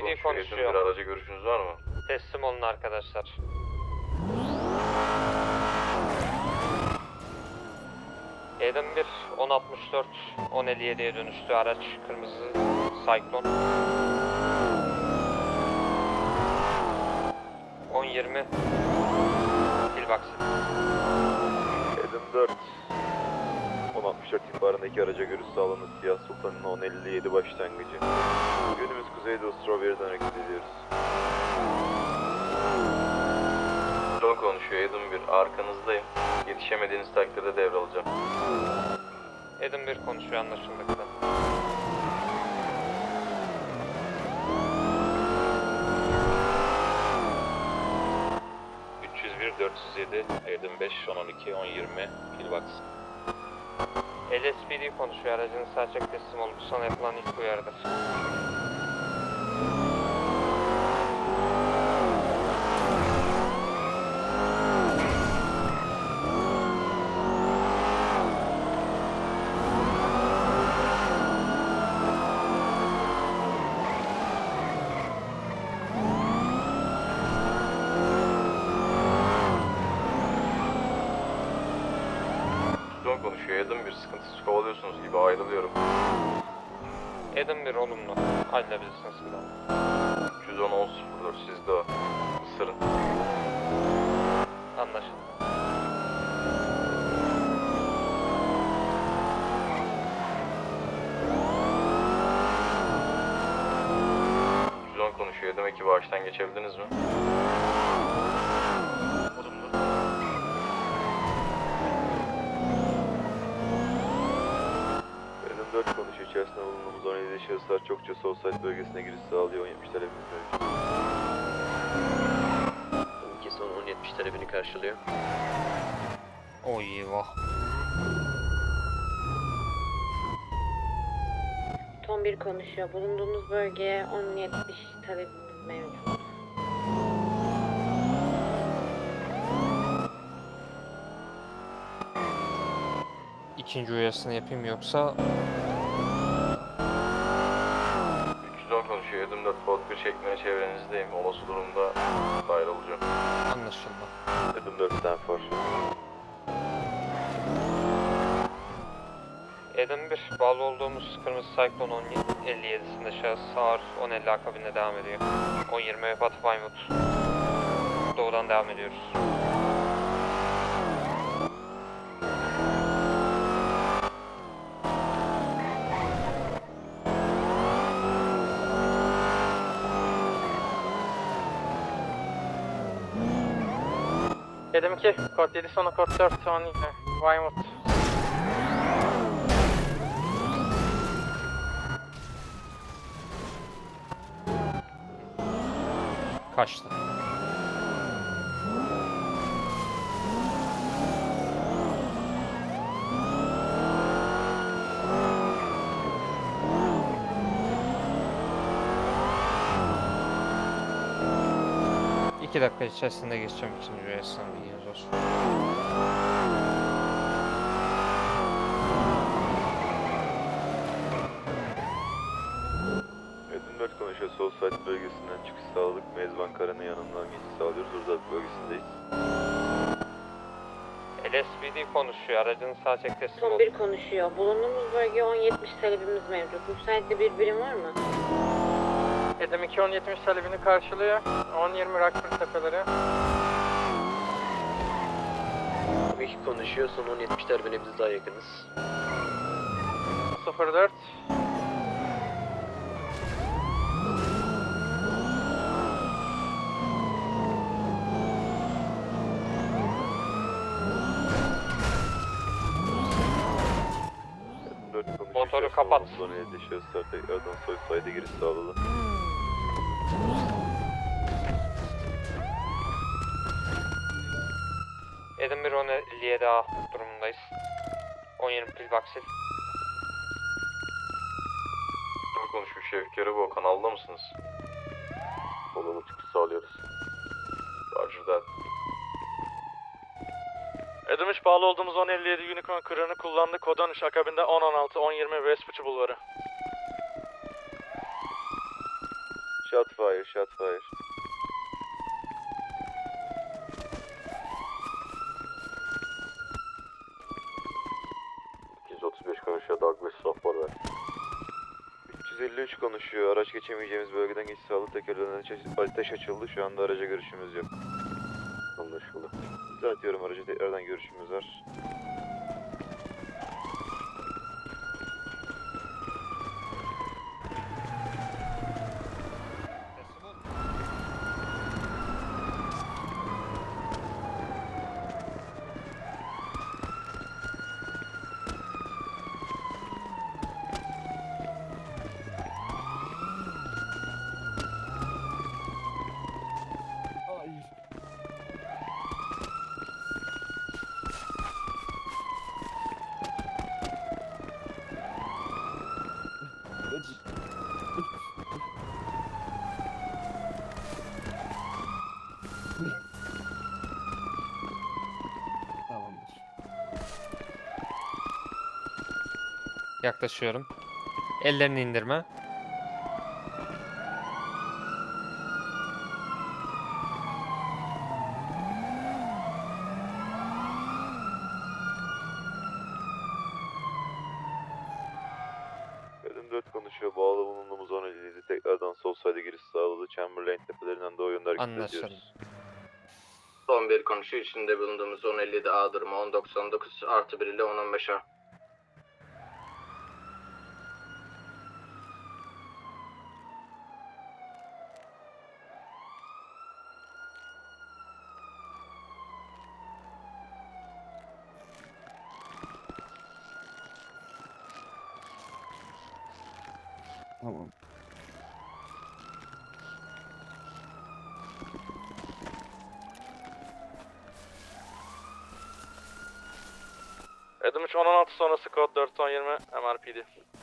konuşuyor. konuşuyor. Bir araca görüşünüz var mı? Teslim olun arkadaşlar. Edim 1, 1064, 1057'ye dönüştü araç. Kırmızı Cyclone. 1020 Pillbox. Edim 4 1064 ihbarındaki araca görüş sağlandı. Siyah Sultan'ın 1057 başlangıcı. Yönümüz Kuzeydoğu Strawberry'den hareket ediyoruz. John konuşuyor. Edim bir arkanızdayım. Yetişemediğiniz takdirde devralacağım. Edim 1 konuşuyor anlaşıldı kısa. Edim 5, 1012, 1020, Pillbox. LSPD konuşuyor aracını sağ çek teslim oldu. Sana yapılan ilk uyarıdır. John konuşuyor. Edim bir sıkıntısız kovalıyorsunuz gibi ayrılıyorum. Edim 1 olumlu. Halledebilirsiniz kısa. 310 1004 sizde o. Isırın. Anlaşıldı. Konuşuyor. Edim ekibi ağaçtan geçebildiniz mi? Edim 4 konuşuyor. İçerisinde bulunduğumuz 17 şahıslar çokça Soulside bölgesine giriş sağlıyor. 1070 talebimiz mevcut. İki son 1070 talebini karşılıyor. Oy eyvah. Ton 1 konuşuyor. Bulunduğumuz bölgeye 1070 talebimiz mevcut. İkinci uyarısını yapayım yoksa 310 konuşuyor. Edim 4 Ford 1 şeklinde çevrenizdeyim. Olası durumda dahil olacağım. anlaşıldı. Edim 4 Stanford. Edim 1 bağlı olduğumuz kırmızı Cyclone 1057'sinde şahıs ağır 1050 akabinde devam ediyor. 1020 ve Batı Weymouth. Doğudan devam ediyoruz. Dedim ki kod 7 sonu kod 4 son yine. Weymouth. Kaçtı. İki dakika içerisinde geçeceğim ikinci üyesine bilginiz olsun. Edim 4 konuşuyor. Soulside bölgesinden çıkış sağladık. Mezban Kara'nın yanından geçiş sağlıyoruz. Urdalık bölgesindeyiz. LSPD konuşuyor. Aracın sağ çek teslim oldu. 1 konuşuyor. Bulunduğumuz bölgeye 1070 talebimiz mevcut. Müsaitte bir birim var mı? Dedim 2 1070 talebini karşılıyor. 1020 Rockford tepeleri. İki konuşuyor, son 1070 talebine biz daha yakınız. 04. Edim 4 konuşuyor. Motoru kapat. bulunduğumuz 17 şahıslar tekrardan Soulside'e giriş sağladı. 1 1057 A durumundayız. 1020 Pillbox'il. John konuşuyor. Şevkeri bu. Kanalda mısınız? Olumlu çıkış sağlıyoruz. Roger that. Edim 3 bağlı olduğumuz 1057 Unicorn kırığını kullandı. Kod 13 akabinde 1016 1020 Westbridge bulvarı. Shot fire, shot fire. konuşuyor. Douglas software ver. 353 konuşuyor. Araç geçemeyeceğimiz bölgeden geçiş sağlık tekerlerine ateş açıldı. Şu anda araca görüşümüz yok. Anlaşıldı. Düzeltiyorum aracı tekrardan görüşümüz var. Yaklaşıyorum. Ellerini indirme. Edim 4 konuşuyor. Bağlı bulunduğumuz 1057 tekrardan sol sayda giriş sağladı. Chamberlain tepelerinden doğu yönde hareket Anlaşıldı. ediyoruz. Son bir konuşuyor. içinde bulunduğumuz 1057 A durumu 1099 artı 1 ile 1015 A. Tamam. Edim 3 16 sonrası kod 420 MRPD.